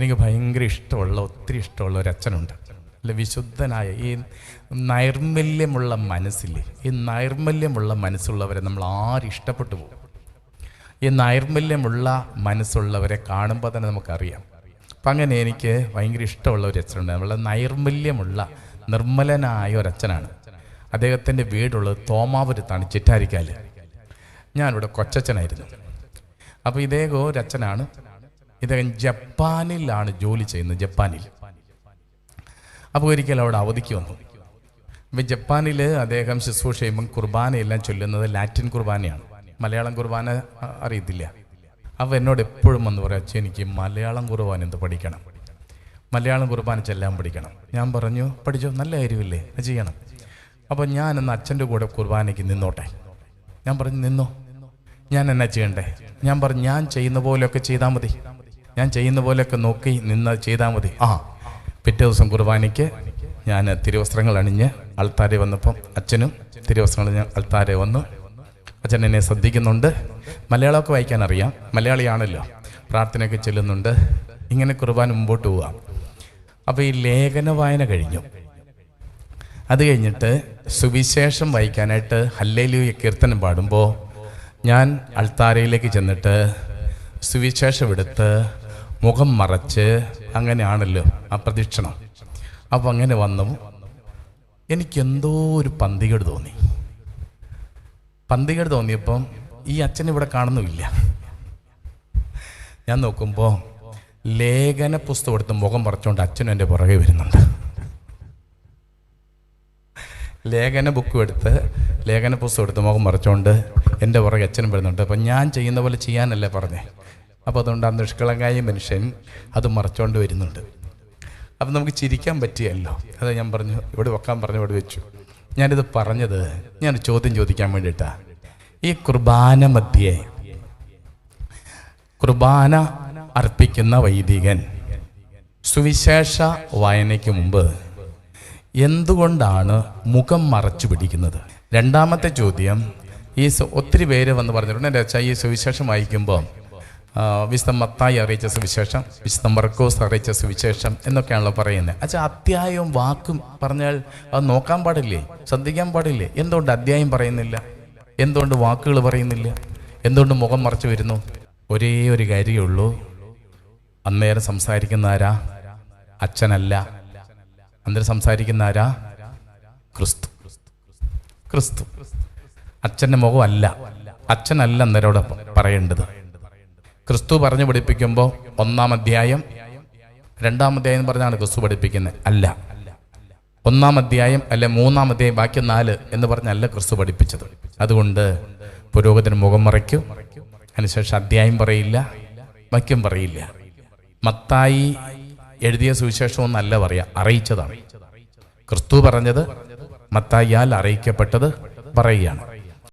എനിക്ക് ഭയങ്കര ഇഷ്ടമുള്ള ഒത്തിരി ഇഷ്ടമുള്ള ഒരു അച്ഛനുണ്ട്. അല്ല വിശുദ്ധനായ ഈ നൈർമല്യമുള്ള മനസ്സില്ലേ ഈ നൈർമല്യമുള്ള മനസ്സുള്ളവരെ നമ്മൾ ആരും ഇഷ്ടപ്പെട്ടു പോകും? ഈ നൈർമല്യമുള്ള മനസ്സുള്ളവരെ കാണുമ്പോൾ തന്നെ നമുക്കറിയാം. അപ്പം അങ്ങനെ എനിക്ക് ഭയങ്കര ഇഷ്ടമുള്ള ഒരു അച്ഛനുണ്ട്. നമ്മളെ നൈർമല്യമുള്ള നിർമ്മലനായ ഒരച്ഛനാണ് അദ്ദേഹത്തിന്റെ വീടുള്ളത് തോമാപുരത്താണ് ചിറ്റാരിക്കാൽ. ഞാനിവിടെ കൊച്ചച്ഛനായിരുന്നു. അപ്പോൾ ഇതേ ഒരു അച്ഛനാണ്. ഇദ്ദേഹം ജപ്പാനിലാണ് ജോലി ചെയ്യുന്നത് ജപ്പാനിൽ. അപ്പോൾ ഒരിക്കൽ അവിടെ അവധിക്ക് വന്നു. അപ്പം ജപ്പാനിൽ അദ്ദേഹം ശുശ്രൂഷ ചെയ്യുമ്പം കുർബാനയെല്ലാം ചൊല്ലുന്നത് ലാറ്റിൻ കുർബാനയാണ്. മലയാളം കുർബാന അറിയത്തില്ല. അപ്പോൾ എന്നോട് എപ്പോഴും വന്ന് പറയാം അച്ഛൻ എനിക്ക് മലയാളം കുർബാന എന്ത് പഠിക്കണം? മലയാളം കുർബാന ചെല്ലാൻ പഠിക്കണം. ഞാൻ പറഞ്ഞു പഠിച്ചോ നല്ല കാര്യമില്ലേ? ചെയ്യണം. അപ്പോൾ ഞാൻ എന്ന അച്ഛന്റെ കൂടെ കുർബാനയ്ക്ക് നിന്നോട്ടെ. ഞാൻ പറഞ്ഞു നിന്നോ. ഞാൻ എന്നാ ചെയ്യണ്ടേ? ഞാൻ പറഞ്ഞു ഞാൻ ചെയ്യുന്ന പോലെയൊക്കെ ചെയ്താൽ മതി. ഞാൻ ചെയ്യുന്ന പോലെയൊക്കെ നോക്കി നിന്ന് ചെയ്താൽ മതി. ആ പിറ്റേ ദിവസം കുർബാനയ്ക്ക് ഞാൻ തിരുവസ്ത്രങ്ങൾ അണിഞ്ഞ് അൾത്താരെ വന്നപ്പം അച്ഛനും തിരുവസ്ത്രങ്ങൾ ഞാൻ അൾത്താരെ വന്നു. അച്ഛൻ എന്നെ ശ്രദ്ധിക്കുന്നുണ്ട്. മലയാളമൊക്കെ വായിക്കാൻ അറിയാം. മലയാളിയാണല്ലോ. പ്രാർത്ഥനയൊക്കെ ചെല്ലുന്നുണ്ട്. ഇങ്ങനെ കുർബാന മുമ്പോട്ട് പോവാം. അപ്പോൾ ഈ ലേഖന വായന കഴിഞ്ഞു. അത് കഴിഞ്ഞിട്ട് സുവിശേഷം വായിക്കാനായിട്ട് ഹല്ലേലൂയ കീർത്തനം പാടുമ്പോൾ ഞാൻ അൾത്താരയിലേക്ക് ചെന്നിട്ട് സുവിശേഷം എടുത്ത് മുഖം മറച്ച് അങ്ങനെയാണല്ലോ ആ പ്രദക്ഷിണം. അപ്പോൾ അങ്ങനെ വന്നു. എനിക്കെന്തോ ഒരു പന്തികേട് തോന്നി. പന്തികേട് തോന്നിയപ്പം ഈ അച്ഛൻ ഇവിടെ കാണുന്നുമില്ല. ഞാൻ നോക്കുമ്പോൾ ലേഖന പുസ്തകം എടുത്ത് മുഖം മറച്ചുകൊണ്ട് അച്ഛനും എന്റെ പുറകെ വരുന്നുണ്ട്. ലേഖന ബുക്ക് എടുത്ത് ലേഖന പുസ്തകം എടുത്ത് മുഖം മറച്ചുകൊണ്ട് എന്റെ പുറകെ അച്ഛനും വരുന്നുണ്ട്. അപ്പം ഞാൻ ചെയ്യുന്ന പോലെ ചെയ്യാനല്ലേ പറഞ്ഞേ? അപ്പോൾ അതുകൊണ്ട് ആ നിഷ്കളങ്കായ മനുഷ്യൻ അത് മറച്ചുകൊണ്ട് വരുന്നുണ്ട്. അപ്പം നമുക്ക് ചിരിക്കാൻ പറ്റിയല്ലോ. അത് ഞാൻ പറഞ്ഞു ഇവിടെ വെക്കാൻ പറഞ്ഞു ഇവിടെ വെച്ചു. ഞാനിത് പറഞ്ഞത് ഞാൻ ചോദ്യം ചോദിക്കാൻ വേണ്ടിയിട്ടാണ് ഈ കുർബാന മധ്യേ കുർബാന അർപ്പിക്കുന്ന വൈദികൻ സുവിശേഷ വായനയ്ക്ക് മുമ്പ് എന്തുകൊണ്ടാണ് മുഖം മറച്ചു പിടിക്കുന്നത്? രണ്ടാമത്തെ ചോദ്യം ഈ ഒത്തിരി പേര് വന്ന് പറഞ്ഞിട്ടുണ്ട്. എന്റെ അച്ഛാ ഈ സുവിശേഷം വായിക്കുമ്പോൾ വിശുദ്ധ മത്തായി അറിയിച്ച സുവിശേഷം വിശുദ്ധ മർക്കോസ് അറിയിച്ച സുവിശേഷം എന്നൊക്കെയാണല്ലോ പറയുന്നത്. അച്ഛാ അധ്യായവും വാക്കും പറഞ്ഞാൽ അത് നോക്കാൻ പാടില്ലേ? ശ്രദ്ധിക്കാൻ പാടില്ലേ? എന്തുകൊണ്ട് അധ്യായം പറയുന്നില്ല? എന്തുകൊണ്ട് വാക്കുകൾ പറയുന്നില്ല? എന്തുകൊണ്ട് മുഖം മറച്ചു വരുന്നു? ഒരേ ഒരു കാര്യമേ ഉള്ളൂ അന്നേരം സംസാരിക്കുന്ന ആരാ? അച്ഛനല്ല. അന്നേരം സംസാരിക്കുന്ന ആരാ? ക്രിസ്തു. ക്രിസ്തു. അച്ഛന്റെ മുഖമല്ല. അച്ഛനല്ല അന്നേരം പറയേണ്ടത്. ക്രിസ്തു പറഞ്ഞു പഠിപ്പിക്കുമ്പോൾ ഒന്നാം അധ്യായം രണ്ടാം അധ്യായം പറഞ്ഞാണ് ക്രിസ്തു പഠിപ്പിക്കുന്നത്. അല്ല. ഒന്നാം അധ്യായം അല്ലെ മൂന്നാം അധ്യായം ബാക്കി നാല് എന്ന് പറഞ്ഞല്ല ക്രിസ്തു പഠിപ്പിച്ചത്. അതുകൊണ്ട് പുരോഗതിന് മുഖം മറയ്ക്കും. അതിനുശേഷം അധ്യായം പറയില്ല വാക്യം പറയില്ല. മത്തായി എഴുതിയ സുവിശേഷം ഒന്നല്ല പറയാ അറിയിച്ചതാണ്. ക്രിസ്തു പറഞ്ഞത് മത്തായിയാൽ അറിയിക്കപ്പെട്ടത് പറയുകയാണ്.